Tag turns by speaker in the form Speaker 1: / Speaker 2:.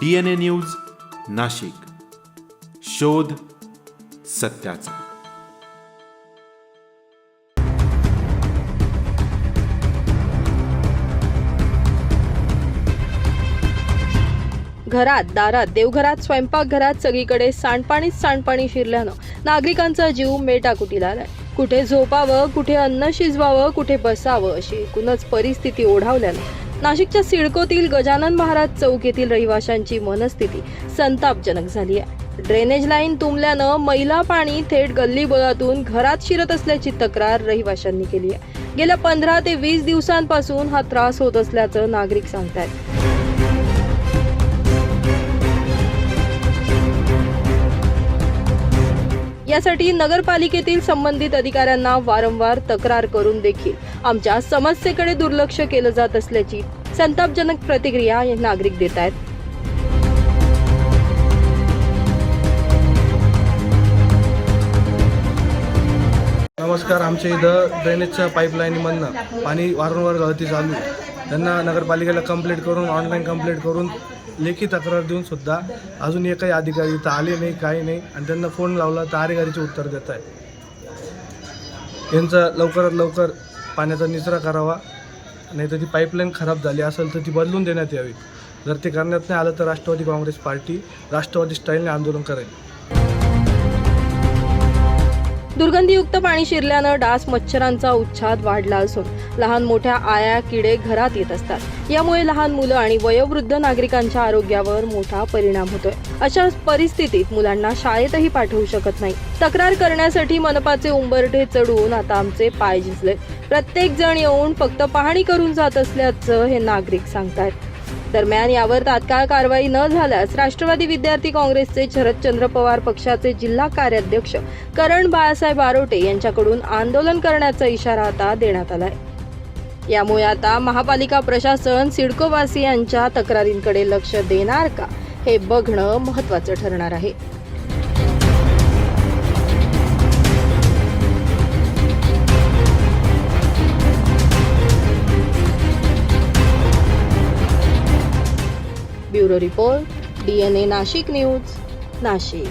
Speaker 1: D N A news Nashik. शोध सत्याचा.
Speaker 2: घरात दारात देवघरात स्वयंपाकघरात सगळीकडे सांडपाणीच सांडपाणी शिरल्यानं नागरिकांचा जीव मेटाकुटीला आलाय. कुठे झोपावं कुठे अन्न शिजवावं कुठे बसावं अशी एकूणच परिस्थिती ओढावल्यानं नाशिकच्या सिडकोतील गजानन महाराज चौक येथील रहिवाशांची मनस्थिती संतापजनक झाली आहे. ड्रेनेज लाईन तुंबल्यानं मैला पाणी थेट गल्लीबोळातून घरात शिरत असल्याची तक्रार रहिवाशांनी केली आहे. गेल्या पंधरा ते वीस दिवसांपासून हा त्रास होत असल्याचं नागरिक सांगतायत. करण्यासाठी नगरपालिकेतील संबंधित अधिकाऱ्यांना वारंवार तक्रार करून देखील आमच्या समस्येकडे दुर्लक्ष केलं जात असल्याची संतापजनक प्रतिक्रिया हे नागरिक देत आहेत.
Speaker 3: नमस्कार आमच्या इथं ड्रेनेजच्या पाईपलाईनमधनं पाणी वारंवार गळती चालू त्यांना नगरपालिकेला कंप्लेंट करून ऑनलाईन कंप्लेंट करून लेखी तक्रार देऊन सुद्धा अजून एकही अधिकारी इथं आले नाही काही नाही आणि त्यांना फोन लावला तर अधिकारीचे उत्तर देत आहे यांचं लवकरात लवकर पाण्याचा निचरा करावा नाही तर ती पाईपलाईन खराब झाली असेल तर ती बदलून देण्यात यावी. जर ते करण्यात नाही आलं तर राष्ट्रवादी काँग्रेस पार्टी राष्ट्रवादी स्टाईलने आंदोलन करेल.
Speaker 2: दुर्गंधीयुक्त पाणी शिरल्यानं डास मच्छरांचा उच्छाद वाढला असून लहान मोठ्या आया किडे घरात येत असतात. यामुळे लहान मुलं आणि वयोवृद्ध नागरिकांच्या आरोग्यावर मोठा परिणाम होतोय. अशा परिस्थितीत मुलांना शाळेतही पाठवू शकत नाही. तक्रार करण्यासाठी मनपाचे उंबरठे चढून आता आमचे पाय झिजले प्रत्येक जण येऊन फक्त पाहणी करून जात असल्याचं हे नागरिक सांगतायत. दरम्यान यावर तात्काळ कारवाई न झाल्यास राष्ट्रवादी विद्यार्थी काँग्रेसचे शरदचंद्र पवार पक्षाचे जिल्हा कार्याध्यक्ष करण बाळासाहेब आरोटे यांच्याकडून आंदोलन करण्याचा इशारा आता देण्यात आलाय. यामुळे आता महापालिका प्रशासन सिडकोवासियांच्या तक्रारींकडे लक्ष देणार का? हे बघणं महत्वाचं ठरणार आहे. Bureau report D N A Nashik news Nashik.